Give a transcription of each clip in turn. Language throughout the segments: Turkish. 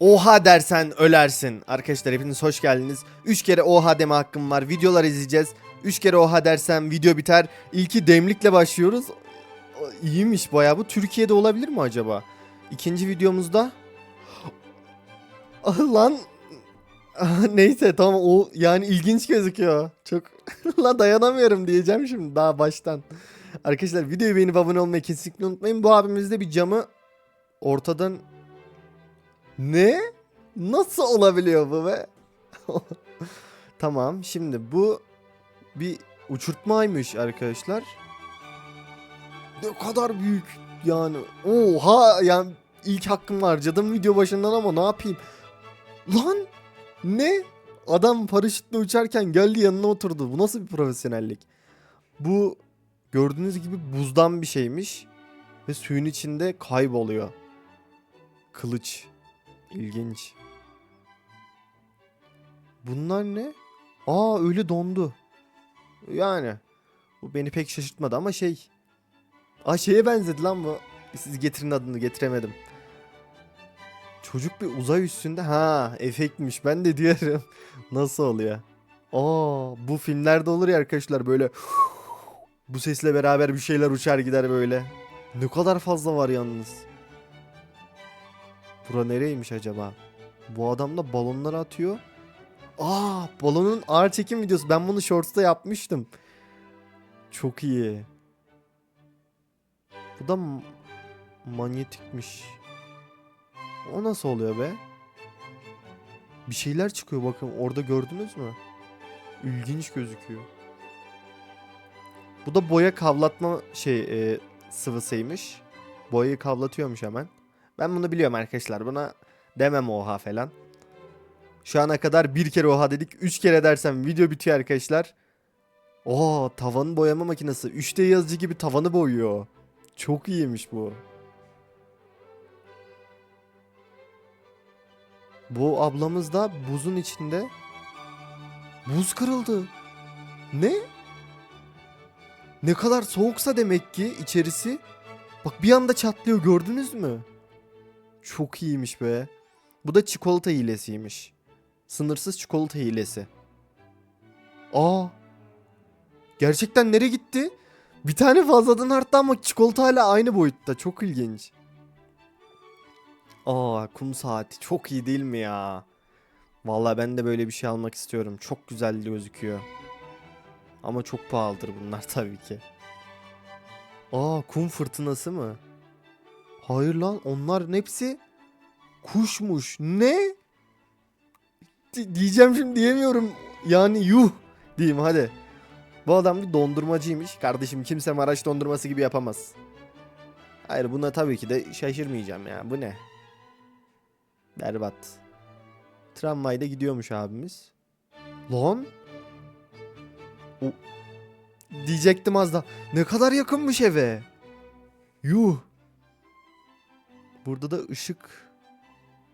Oha dersen ölersin. Arkadaşlar hepiniz hoş geldiniz. 3 kere oha deme hakkım var. Videolar izleyeceğiz. 3 kere oha dersem video biter. İlki demlikle başlıyoruz. İyiymiş bayağı bu. Türkiye'de olabilir mi acaba? İkinci videomuzda Ah, lan Ah, neyse tamam o yani ilginç gözüküyor. Çok la dayanamıyorum diyeceğim şimdi daha baştan. Arkadaşlar videoyu beğenip abone olmayı kesinlikle unutmayın. Bu abimiz de bir camı ortadan ne? Nasıl olabiliyor bu be? tamam şimdi bu bir uçurtmaymış arkadaşlar. Ne kadar büyük yani. Oha yani ilk hakkımı harcadım video başından ama ne yapayım? Lan ne? Adam paraşütle uçarken geldi yanına oturdu. Bu nasıl bir profesyonellik? Bu gördüğünüz gibi buzdan bir şeymiş. Ve suyun içinde kayboluyor. Kılıç. İlginç. Bunlar ne? Aa öyle dondu. Yani. Bu beni pek şaşırtmadı ama şey. Aa şeye benzedi lan bu. Siz getirin adını getiremedim. Çocuk bir uzay üstünde. Ha efektmiş. Ben de diyorum. Nasıl oluyor? Aa bu filmlerde olur ya arkadaşlar böyle. Bu sesle beraber bir şeyler uçar gider böyle. Ne kadar fazla var yalnız. Bura nereymiş acaba? Bu adam da balonları atıyor. Aa, balonun ağır çekim videosu. Ben bunu shorts'ta yapmıştım. Çok iyi. Bu da manyetikmiş. O nasıl oluyor be? Bir şeyler çıkıyor bakın. Orada gördünüz mü? İlginç gözüküyor. Bu da boya kavlatma şey e, sıvısıymış. Boyayı kavlatıyormuş hemen. Ben bunu biliyorum arkadaşlar. Buna demem oha falan. Şu ana kadar bir kere oha dedik. Üç kere dersem video bitiyor arkadaşlar. Oo tavan boyama makinesi. 3D yazıcı gibi tavanı boyuyor. Çok iyiymiş bu. Bu ablamız da buzun içinde. Buz kırıldı. Ne? Ne kadar soğuksa demek ki içerisi. Bak bir anda çatlıyor gördünüz mü? Çok iyiymiş be. Bu da çikolata hilesiymiş. Sınırsız çikolata hilesi. Aa. Gerçekten nereye gitti? Bir tane fazladan arttı ama çikolata hala aynı boyutta. Çok ilginç. Aa kum saati. Çok iyi değil mi ya? Vallahi ben de böyle bir şey almak istiyorum. Çok güzel gözüküyor. Ama çok pahalıdır bunlar tabii ki. Aa kum fırtınası mı? Hayır lan onların hepsi kuşmuş. Ne? Di- diyeceğim şimdi diyemiyorum. Yani yuh diyeyim hadi. Bu adam bir dondurmacıymış. Kardeşim kimse Maraş dondurması gibi yapamaz. Hayır buna tabii ki de şaşırmayacağım ya. Bu ne? Berbat. Tramvayda gidiyormuş abimiz. Lan? O... Diyecektim az da. Ne kadar yakınmış eve. Yuh. Burada da ışık.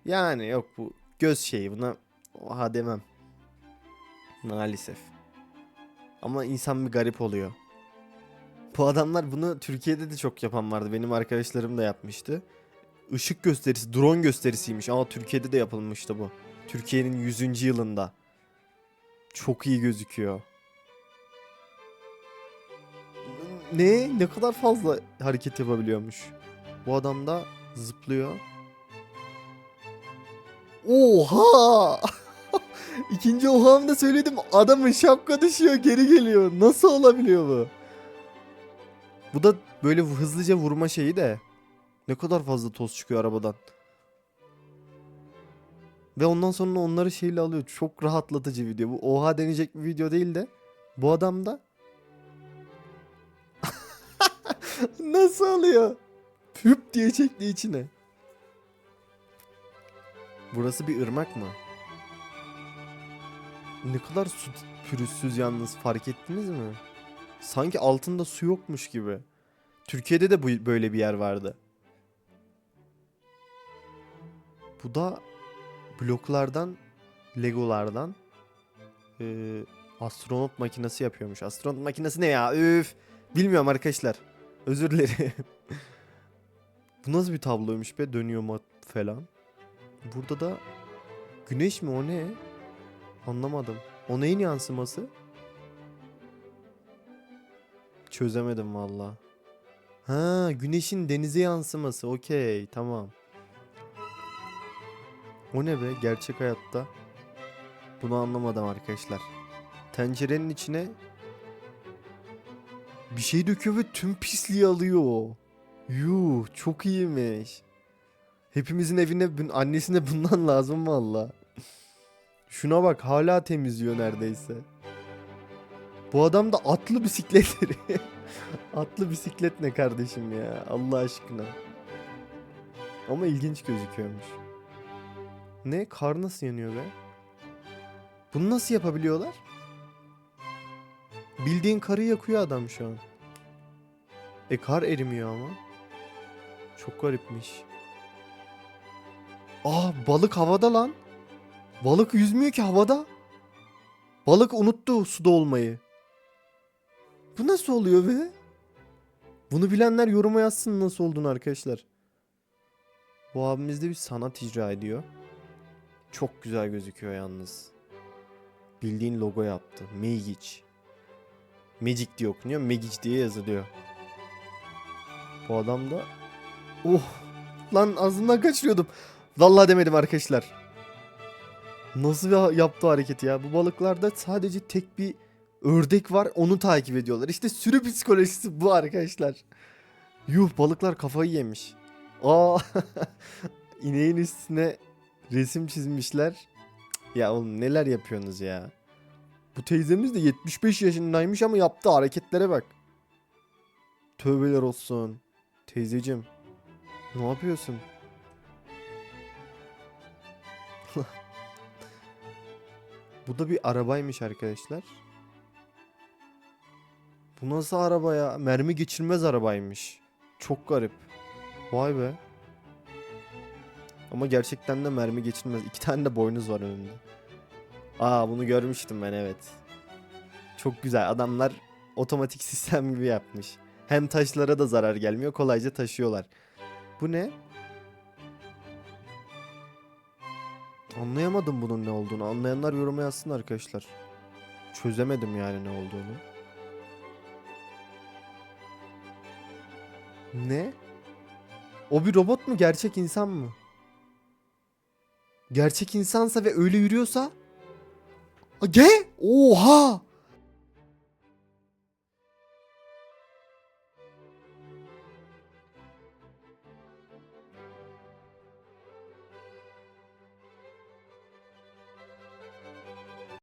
Yani yok bu göz şeyi buna oha demem. Maalesef. Ama insan bir garip oluyor. Bu adamlar bunu Türkiye'de de çok yapan vardı. Benim arkadaşlarım da yapmıştı. Işık gösterisi, drone gösterisiymiş ama Türkiye'de de yapılmıştı bu. Türkiye'nin 100. yılında. Çok iyi gözüküyor. Ne? Ne kadar fazla hareket yapabiliyormuş. Bu adam da zıplıyor. Oha! İkinci ohamı da söyledim. Adamın şapka düşüyor geri geliyor. Nasıl olabiliyor bu? Bu da böyle hızlıca vurma şeyi de. Ne kadar fazla toz çıkıyor arabadan. Ve ondan sonra onları şeyle alıyor. Çok rahatlatıcı video. Bu oha denecek bir video değil de. Bu adam da Nasıl alıyor? Hüp diye çekti içine. Burası bir ırmak mı? Ne kadar su pürüzsüz yalnız fark ettiniz mi? Sanki altında su yokmuş gibi. Türkiye'de de bu böyle bir yer vardı. Bu da bloklardan, legolardan eee, astronot makinesi yapıyormuş. Astronot makinesi ne ya? Üf. Bilmiyorum arkadaşlar. Özür dilerim. Bu nasıl bir tabloymuş be? Dönüyor mat falan. Burada da güneş mi o ne? Anlamadım. O neyin yansıması? Çözemedim valla. Ha, güneşin denize yansıması. Okey, tamam. O ne be gerçek hayatta? Bunu anlamadım arkadaşlar. Tencerenin içine bir şey döküyor ve tüm pisliği alıyor. Yuh çok iyiymiş. Hepimizin evine annesine bundan lazım valla. Şuna bak hala temizliyor neredeyse. Bu adam da atlı bisikletleri. atlı bisiklet ne kardeşim ya Allah aşkına. Ama ilginç gözüküyormuş. Ne? Kar nasıl yanıyor be? Bunu nasıl yapabiliyorlar? Bildiğin karı yakıyor adam şu an. E kar erimiyor ama. Çok garipmiş. Aa balık havada lan. Balık yüzmüyor ki havada. Balık unuttu suda olmayı. Bu nasıl oluyor be? Bunu bilenler yoruma yazsın nasıl olduğunu arkadaşlar. Bu abimiz de bir sanat icra ediyor. Çok güzel gözüküyor yalnız. Bildiğin logo yaptı. Magic. Magic diye okunuyor. Magic diye yazılıyor. Bu adam da... Oh! Lan ağzımdan kaçırıyordum. Vallahi demedim arkadaşlar. Nasıl bir yaptığı hareketi ya. Bu balıklarda sadece tek bir ördek var. Onu takip ediyorlar. İşte sürü psikolojisi bu arkadaşlar. Yuh balıklar kafayı yemiş. Aa ineğin üstüne resim çizmişler. Ya oğlum neler yapıyorsunuz ya. Bu teyzemiz de 75 yaşındaymış ama yaptığı hareketlere bak. Tövbeler olsun. Teyzecim. Ne yapıyorsun? Bu da bir arabaymış arkadaşlar. Bu nasıl araba ya? Mermi geçirmez arabaymış. Çok garip. Vay be. Ama gerçekten de mermi geçirmez. İki tane de boynuz var önünde. Aa bunu görmüştüm ben evet. Çok güzel. Adamlar otomatik sistem gibi yapmış. Hem taşlara da zarar gelmiyor. Kolayca taşıyorlar. Bu ne? Anlayamadım bunun ne olduğunu. Anlayanlar yoruma yazsın arkadaşlar. Çözemedim yani ne olduğunu. Ne? O bir robot mu gerçek insan mı? Gerçek insansa ve öyle yürüyorsa? Ge? Oha!